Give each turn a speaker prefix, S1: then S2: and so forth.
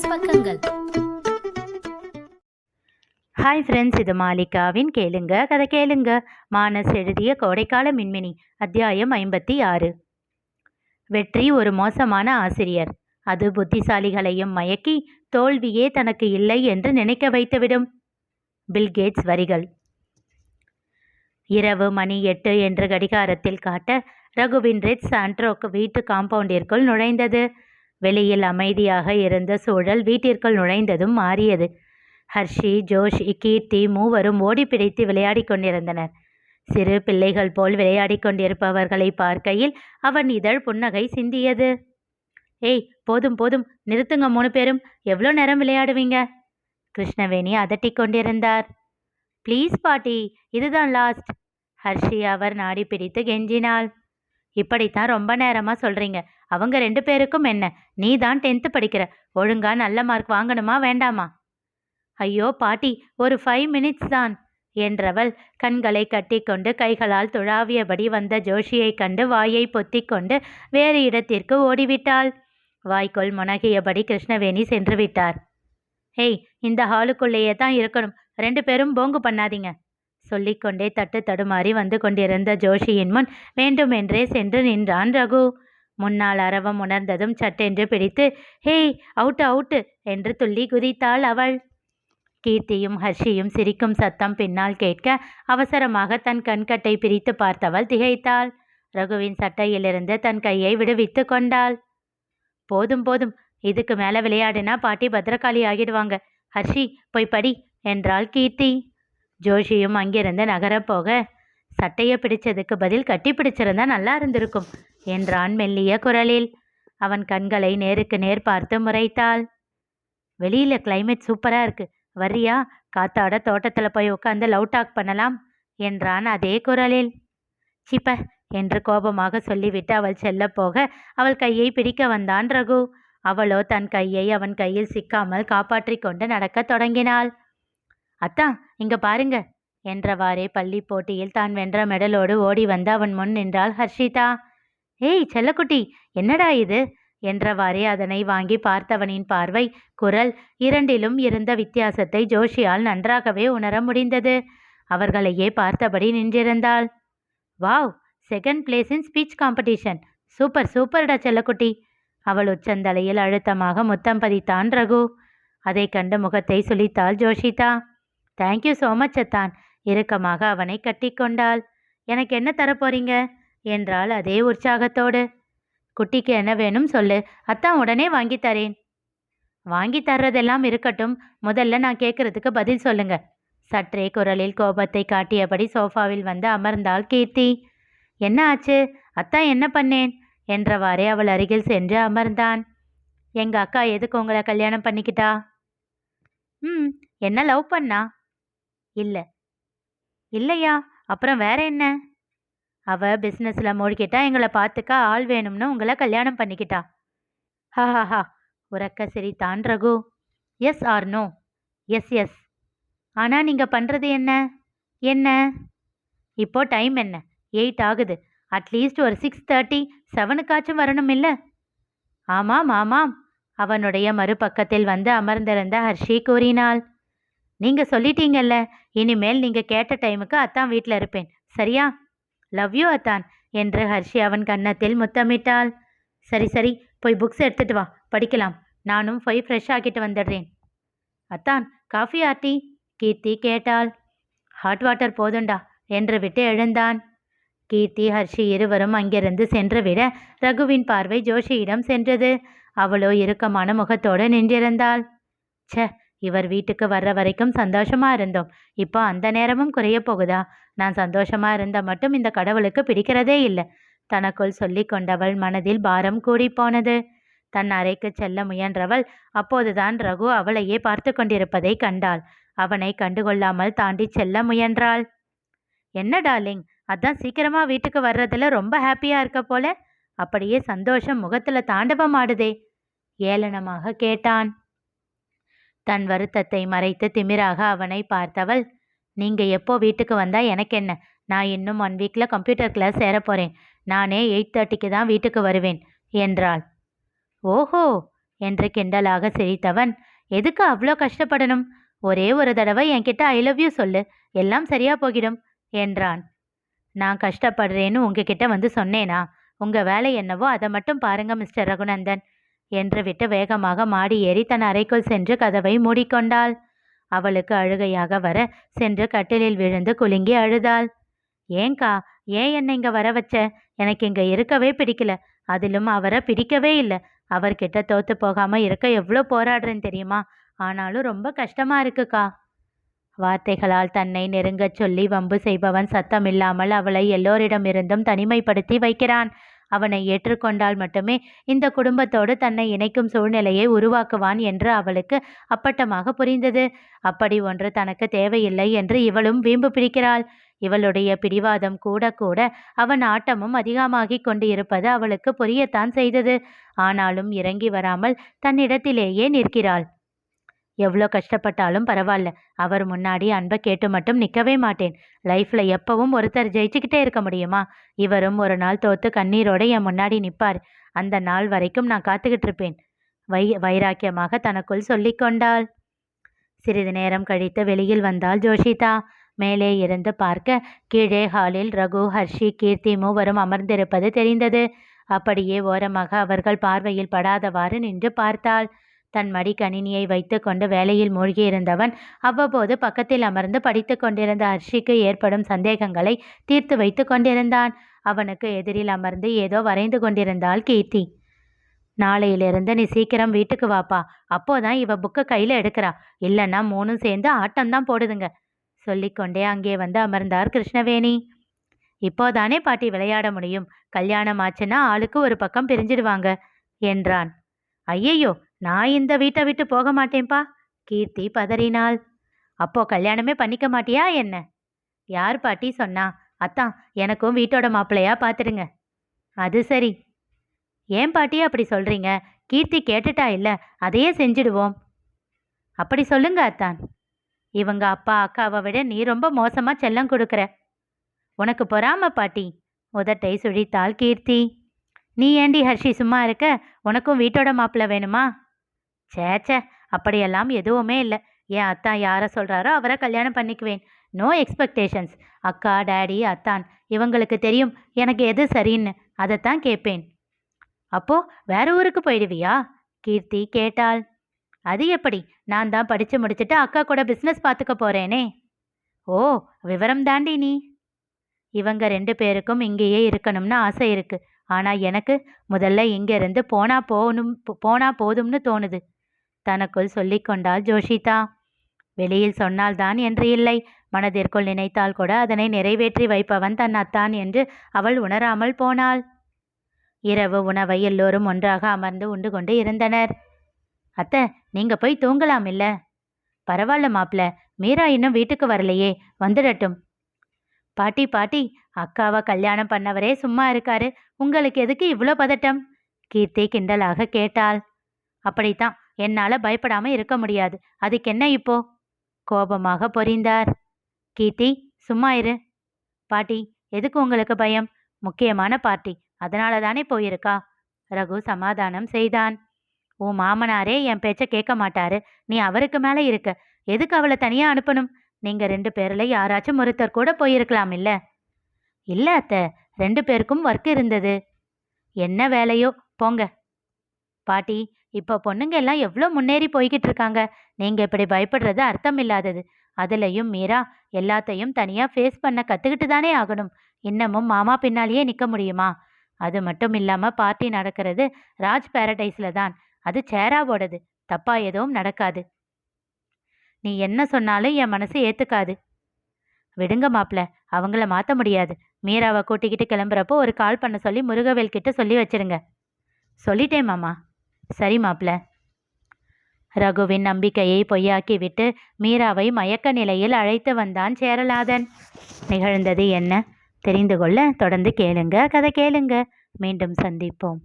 S1: மானஸ் பக்கங்கள்.
S2: Hi friends இது மாலிகாவின் கேளுங்க கதை கேளுங்க. மானஸ் எழுதிய கோடைக்கால மின்மினி அத்தியாயம் ஐம்பத்தி ஆறு. வெற்றி ஒரு மோசமான ஆசிரியர். அது புத்திசாலிகளையும் மயக்கி தோல்வியே தனக்கு இல்லை என்று நினைக்க வைத்துவிடும். பில்கேட்ஸ் வரிகள். இரவு மணி எட்டு என்று கடிகாரத்தில் காட்ட ரகுவின் ரெட் சாண்ட்ரோக் வீட்டு காம்பவுண்டிற்குள் நுழைந்தது. வெளியில் அமைதியாக இருந்த சூழல் வீட்டிற்குள் நுழைந்ததும் மாறியது. ஹர்ஷி ஜோஷ் கீர்த்தி மூவரும் ஓடி பிடித்து விளையாடிக் கொண்டிருந்தனர். சிறு பிள்ளைகள் போல் விளையாடி கொண்டிருப்பவர்களை பார்க்கையில் அவன் இதழ் புன்னகை சிந்தியது. ஏய் போதும் போதும் நிறுத்துங்க மூணு பேரும். எவ்வளோ நேரம் விளையாடுவீங்க? கிருஷ்ணவேணி அதட்டிக் கொண்டிருந்தார். ப்ளீஸ் பாட்டி இதுதான் லாஸ்ட். ஹர்ஷி அவர் நாடி பிடித்து கெஞ்சினாள். இப்படித்தான் ரொம்ப நேரமாக சொல்கிறீங்க அவங்க ரெண்டு பேருக்கும் என்ன? நீ தான் டென்த்து படிக்கிற. ஒழுங்கா நல்ல மார்க் வாங்கணுமா வேண்டாமா? ஐயோ பாட்டி ஒரு ஃபைவ் மினிட்ஸ் தான் என்றவள் கண்களை கட்டிக்கொண்டு கைகளால் துழாவியபடி வந்த ஜோஷியை கண்டு வாயை பொத்திக்கொண்டு வேறு இடத்திற்கு ஓடிவிட்டாள். வாய்க்குள் முனகியபடி கிருஷ்ணவேணி சென்று விட்டார். ஹேய் இந்த ஹாலுக்குள்ளேயே தான் இருக்கணும். ரெண்டு பேரும் போங்கு பண்ணாதீங்க. சொல்லிக்கொண்டே தட்டு தடுமாறி வந்து கொண்டிருந்த ஜோஷியின் முன் வேண்டுமென்றே சென்று நின்றான் ரகு முன்னால் அரவம் உணர்ந்ததும் சட்டென்று பிடித்து ஹேய் அவுட்டு அவுட்டு என்று துள்ளி குதித்தாள் அவள். கீர்த்தியும் ஹர்ஷியும் சிரிக்கும் சத்தம் பின்னால் கேட்க அவசரமாக தன் கண்கட்டை பிரித்து பார்த்தவள் திகைத்தாள். ரகுவின் சட்டையிலிருந்து தன் கையை விடுவித்து கொண்டாள். போதும் போதும்! இதுக்கு மேலே விளையாடினா பாட்டி பத்திரகாளி ஆகிடுவாங்க. ஹர்ஷி போய் படி என்றாள் கீர்த்தி. ஜோஷியும் அங்கிருந்து நகரப்போக சட்டையை பிடிச்சதுக்கு பதில் கட்டி பிடிச்சிருந்தா நல்லா இருந்திருக்கும் என்றான் மெல்லிய குரலில். அவன் கண்களை நேருக்கு நேர் பார்த்து முறைத்தாள். வெளியில கிளைமேட் சூப்பரா இருக்கு. வர்றியா காத்தாட தோட்டத்துல போய் உட்காந்து லவ் டாக் பண்ணலாம் என்றான் அதே குரலில். சிப்ப என்று கோபமாக சொல்லிவிட்டு அவள் செல்ல போக அவள் கையை பிடிக்க வந்தான் ரகு. அவளோ தன் கையை அவன் கையில் சிக்காமல் காப்பாற்றி கொண்டு நடக்கத் தொடங்கினாள். அத்தா இங்க பாருங்க என்றவாறே பள்ளி போட்டியில் தான் வென்ற மெடலோடு ஓடி வந்து அவன் முன் நின்றாள் ஹர்ஷிதா. ஏய் செல்லக்குட்டி என்னடா இது? என்றவாறே அதனை வாங்கி பார்த்தவனின் பார்வை குரல் இரண்டிலும் இருந்த வித்தியாசத்தை ஜோஷியால் நன்றாகவே உணர முடிந்தது. அவர்களையே பார்த்தபடி நின்றிருந்தாள். Wow second place in speech competition super சூப்பர்டா செல்லக்குட்டி. அவள் உச்சந்தலையில் அழுத்தமாக முத்தம் பதித்தான் ரகு. அதை கண்டு முகத்தை சுழித்தாள் Joshitha. Thank you so much அத்தான். இறுக்கமாக அவனை கட்டிக்கொண்டாள் எனக்கு என்ன தரப்போறீங்க என்றாள் அதே உற்சாகத்தோடு. குட்டிக்கு என்ன வேணும் சொல்லு. அத்தான் உடனே வாங்கி தரேன். வாங்கி தர்றதெல்லாம் இருக்கட்டும். முதல்ல நான் கேட்கறதுக்கு பதில் சொல்லுங்க. சற்றே குரலில் கோபத்தை காட்டியபடி சோஃபாவில் வந்து அமர்ந்தாள் கீர்த்தி. என்ன ஆச்சு? அத்தான் என்ன பண்ணேன்? என்றவாறே அவள் அருகில் சென்று அமர்ந்தான். எங்க அக்கா எதுக்கு உங்களை கல்யாணம் பண்ணிக்கிட்டா? ம். என்ன லவ் பண்ணா? இல்லை. இல்லையா? அப்புறம் வேற என்ன? அவ பிஸ்னஸில் மூழ்கிட்டா எங்களை பார்த்துக்க ஆள் வேணும்னு உங்களை கல்யாணம் பண்ணிக்கிட்டா. ஹஹஹா. உறக்க சிரித்தான் Raghu. Yes or no yes yes ஆனால் நீங்கள் பண்ணுறது என்ன? என்ன? இப்போ டைம் என்ன? எயிட் ஆகுது. அட்லீஸ்ட் ஒரு சிக்ஸ் தேர்ட்டி செவனுக்காச்சும் வரணும் இல்லை? ஆமாம் ஆமாம். அவனுடைய மறுபக்கத்தில் வந்து அமர்ந்திருந்த ஹர்ஷி கூறினாள். நீங்கள் சொல்லிட்டீங்கல்ல. இனிமேல் நீங்கள் கேட்ட டைமுக்கு அத்தான் வீட்டில் இருப்பேன். சரியா? லவ் யூ அத்தான் என்று ஹர்ஷி அவன் கன்னத்தில் முத்தமிட்டாள். சரி சரி போய் புக்ஸ் எடுத்துட்டு வா. படிக்கலாம். நானும் போய் ஃப்ரெஷ் ஆக்கிட்டு வந்துடுறேன். அத்தான் காஃபி ஆர்ட்டி கீர்த்தி கேட்டாள். ஹாட் வாட்டர் போதுண்டா என்று விட்டு எழுந்தான். கீர்த்தி ஹர்ஷி இருவரும் அங்கிருந்து சென்று விட ரகுவின் பார்வை ஜோஷியிடம் சென்றது. அவளோ இறுக்கமான முகத்தோடு நின்றிருந்தாள். ச்சே இவர் வீட்டுக்கு வர்ற வரைக்கும் சந்தோஷமா இருந்தோம். இப்போ அந்த நேரமும் குறைய போகுதா? நான் சந்தோஷமா இருந்தால் மட்டும் இந்த கடவுளுக்கு பிடிக்கிறதே இல்லை. தனக்குள் சொல்லி கொண்டவள் மனதில் பாரம் கூடி போனது. தன் அறைக்கு செல்ல முயன்றவள் அப்போதுதான் ரகு அவளையே பார்த்து கொண்டிருப்பதை கண்டாள். அவனை கண்டுகொள்ளாமல் தாண்டி செல்ல முயன்றாள். என்ன டார்லிங் அதான் சீக்கிரமா வீட்டுக்கு வர்றதுல ரொம்ப ஹாப்பியா இருக்க போல. அப்படியே சந்தோஷம் முகத்துல தாண்டவம் ஆடுதே ஏளனமாக கேட்டான். தன் வருத்தத்தை மறைத்து திமிராக அவனை பார்த்தவள் நீங்க எப்போ வீட்டுக்கு வந்தா எனக்கு என்ன? நான் இன்னும் ஒன் வீக்ல கம்ப்யூட்டர் கிளாஸ் சேரப்போறேன் நானே எயிட் தேர்ட்டிக்கு தான் வீட்டுக்கு வருவேன் என்றாள். ஓஹோ என்று கிண்டலாக சிரித்தவன் எதுக்கு அவ்வளோ கஷ்டப்படணும்? ஒரே ஒரு தடவை என்கிட்ட ஐ லவ் யூ சொல்லு. எல்லாம் சரியா போகிடும் என்றான். நான் கஷ்டப்படுறேன்னு உங்ககிட்ட வந்து சொன்னேனா? உங்க வேலை என்னவோ அதை மட்டும் பாருங்க மிஸ்டர் ரகுநந்தன். என்று விட்டு வேகமாக மாடி ஏறி தன் அறைக்குள் சென்று கதவை மூடிக்கொண்டாள். அவளுக்கு அழுகையாக வர சென்று கட்டிலில் விழுந்து குலுங்கி அழுதாள். ஏங்கா ஏன் என்னை இங்க வர வச்ச? எனக்கு இங்க இருக்கவே பிடிக்கல. அதிலும் அவரை பிடிக்கவே இல்லை. அவர்கிட்ட தோத்து போகாம இருக்க எவ்வளோ போராடுறேன்னு தெரியுமா? ஆனாலும் ரொம்ப கஷ்டமா இருக்குக்கா. வார்த்தைகளால் தன்னை நெருங்கச் சொல்லி வம்பு செய்பவன் சத்தமில்லாமல் அவளை எல்லோரிடமிருந்தும் தனிமைப்படுத்தி வைக்கிறான். அவனை ஏற்றுக்கொண்டால் மட்டுமே இந்த குடும்பத்தோடு தன்னை இணைக்கும் சூழ்நிலையை உருவாக்குவான் என்று அவளுக்கு அப்பட்டமாக புரிந்தது. அப்படி ஒன்று தனக்கு தேவையில்லை என்று இவளும் வீம்பு பிடிக்கிறாள். இவளுடைய பிடிவாதம் கூட கூட அவன் ஆட்டமும் அதிகமாகிக் கொண்டு இருப்பது அவளுக்கு புரியத்தான் செய்தது. ஆனாலும் இறங்கி வராமல் தன்னிடத்திலேயே நிற்கிறாள். எவ்வளோ கஷ்டப்பட்டாலும் பரவாயில்ல அவர் முன்னாடி அன்பை கேட்டு மட்டும் நிற்கவே மாட்டேன். லைஃப்பில் எப்பவும் ஒருத்தர் ஜெயிச்சுக்கிட்டே இருக்க முடியுமா? இவரும் ஒரு நாள் தோத்து கண்ணீரோட என் முன்னாடி நிற்பார் அந்த நாள் வரைக்கும் நான் காத்துக்கிட்டு இருப்பேன். வை வைராக்கியமாக தனக்குள் சொல்லிக்கொண்டாள் சிறிது நேரம் கழித்து வெளியில் வந்தாள் ஜோஷிதா. மேலே இருந்து பார்க்க கீழே ஹாலில் ரகு ஹர்ஷி கீர்த்தி மூவரும் அமர்ந்திருப்பது தெரிந்தது. அப்படியே ஓரமாக அவர்கள் பார்வையில் படாதவாறு நின்று பார்த்தாள். தன் மடிக்கணினியை வைத்துக்கொண்டு வேலையில் மூழ்கியிருந்தவன் அவ்வப்போது பக்கத்தில் அமர்ந்து படித்து கொண்டிருந்த ஹர்ஷிக்கு ஏற்படும் சந்தேகங்களை தீர்த்து வைத்து கொண்டிருந்தான். அவனுக்கு எதிரில் அமர்ந்து ஏதோ வரைந்து கொண்டிருந்தாள் கீர்த்தி. நாளையிலிருந்து நீ சீக்கிரம் வீட்டுக்கு வாப்பா. அப்போதான் இவ புக்கை கையில் எடுக்கிறா. இல்லைன்னா மூணும் சேர்ந்து ஆட்டம்தான் போடுதுங்க சொல்லிக்கொண்டே அங்கே வந்து அமர்ந்தார் கிருஷ்ணவேணி. இப்போதானே பாட்டி விளையாட முடியும். கல்யாணம் ஆச்சுன்னா ஆளுக்கு ஒரு பக்கம் பிரிஞ்சிடுவாங்க என்றான். ஐயையோ நான் இந்த வீட்டை விட்டு போக மாட்டேன்பா. கீர்த்தி பதறினாள். அப்போ கல்யாணமே பண்ணிக்க மாட்டியா என்ன? யார் பாட்டி சொன்னா? அத்தான் எனக்கும் வீட்டோட மாப்பிள்ளையா பார்த்துடுங்க அது சரி. ஏன் பாட்டி அப்படி சொல்றீங்க? கீர்த்தி கேட்டுட்டா இல்ல அதையே செஞ்சிடுவோம். அப்படி சொல்லுங்க அத்தான். இவங்க அப்பா அக்காவை விட நீ ரொம்ப மோசமா செல்லம் கொடுக்குற. உனக்கு பொறாம பாட்டி. உதட்டை சுழித்தாள் கீர்த்தி. நீ ஏண்டி ஹர்ஷி சும்மா இருக்க? உனக்கும் வீட்டோட மாப்பிள்ளை வேணுமா? சேச்சே அப்படியெல்லாம் எதுவுமே இல்லை. என் அத்தான் யாரை சொல்கிறாரோ அவரை கல்யாணம் பண்ணிக்குவேன். நோ எக்ஸ்பெக்டேஷன்ஸ் அக்கா டேடி அத்தான் இவங்களுக்கு தெரியும் எனக்கு எது சரின்னு. அதைத்தான் கேட்பேன் அப்போ வேற ஊருக்கு போயிடுவியா? கீர்த்தி கேட்டாள். அது எப்படி? நான் தான் படித்து முடிச்சுட்டு அக்கா கூட பிஸ்னஸ் பார்த்துக்க போகிறேனே ஓ விவரம் தாண்டி நீ? இவங்க ரெண்டு பேருக்கும் இங்கேயே இருக்கணும்னு ஆசை இருக்குது ஆனால் எனக்கு முதல்ல இங்கேருந்து போனா போகணும் போனா போதும்னு தோணுது. தனக்குள் சொல்லிக்கொண்டாள் ஜோஷிதா. வெளியில் சொன்னால்தான் என்று இல்லை. மனதிற்குள் நினைத்தால் கூட அதனை நிறைவேற்றி வைப்பவன் தன் அத்தான் என்று அவள் உணராமல் போனாள். இரவு உணவை எல்லோரும் ஒன்றாக அமர்ந்து உண்டு கொண்டு இருந்தனர். அத்தை நீங்க போய் தூங்கலாம் இல்ல? பரவாயில்ல மாப்ள. மீரா இன்னும் வீட்டுக்கு வரலையே. வந்துடட்டும். பாட்டி பாட்டி அக்காவை கல்யாணம் பண்ணவரே சும்மா இருக்காரு. உங்களுக்கு எதுக்கு இவ்வளோ பதட்டம்? கீர்த்தி கிண்டலாக கேட்டாள். அப்படித்தான். என்னால் பயப்படாமல் இருக்க முடியாது. அதுக்கு என்ன இப்போ? கோபமாக பொறிந்தார் கீர்த்தி சும்மா இரு. பாட்டி எதுக்கு உங்களுக்கு பயம்? முக்கியமான பார்ட்டி. அதனால தானே போயிருக்கா? ரகு சமாதானம் செய்தான். உன் மாமனாரே என் பேச்ச கேட்க மாட்டாரு. நீ அவருக்கு மேலே இருக்க. எதுக்கு அவளை தனியாக அனுப்பணும்? நீங்க ரெண்டு பேர்ல யாராச்சும் ஒருத்தர் கூட போயிருக்கலாம் இல்ல? இல்ல அத்த ரெண்டு பேருக்கும் ஒர்க் இருந்தது. என்ன வேலையோ போங்க. பாட்டி இப்போ பொண்ணுங்க எல்லாம் எவ்வளோ முன்னேறி போய்கிட்டு இருக்காங்க. நீங்க இப்படி பயப்படுறது அர்த்தம் இல்லாதது. அதுலயும் மீரா எல்லாத்தையும் தனியா ஃபேஸ் பண்ண கத்துக்கிட்டு தானே ஆகணும். இன்னமும் மாமா பின்னாலேயே நிக்க முடியுமா? அது மட்டும் இல்லாம பார்ட்டி நடக்கிறது ராஜ் பேரடைஸில் தான். அது சேராவோடது தப்பா எதுவும் நடக்காது. நீ என்ன சொன்னாலும் என் மனசு ஏற்றுக்காது விடுங்க மாப்பிள்ள அவங்கள மாற்ற முடியாது. மீராவை கூட்டிக்கிட்டு கிளம்புறப்போ ஒரு கால் பண்ண சொல்லி முருகவேல் கிட்ட சொல்லி வச்சிருங்க. சொல்லிட்டேன் மாமா. சரி மாப்ள ரகுவின் நம்பிக்கையை பொய்யாக்கி விட்டு மீராவை மயக்க நிலையில் அழைத்து வந்தான் சேரலாதன். நிகழ்ந்தது என்ன? தெரிந்து கொள்ள தொடர்ந்து கேளுங்க கதை கேளுங்க. மீண்டும் சந்திப்போம்.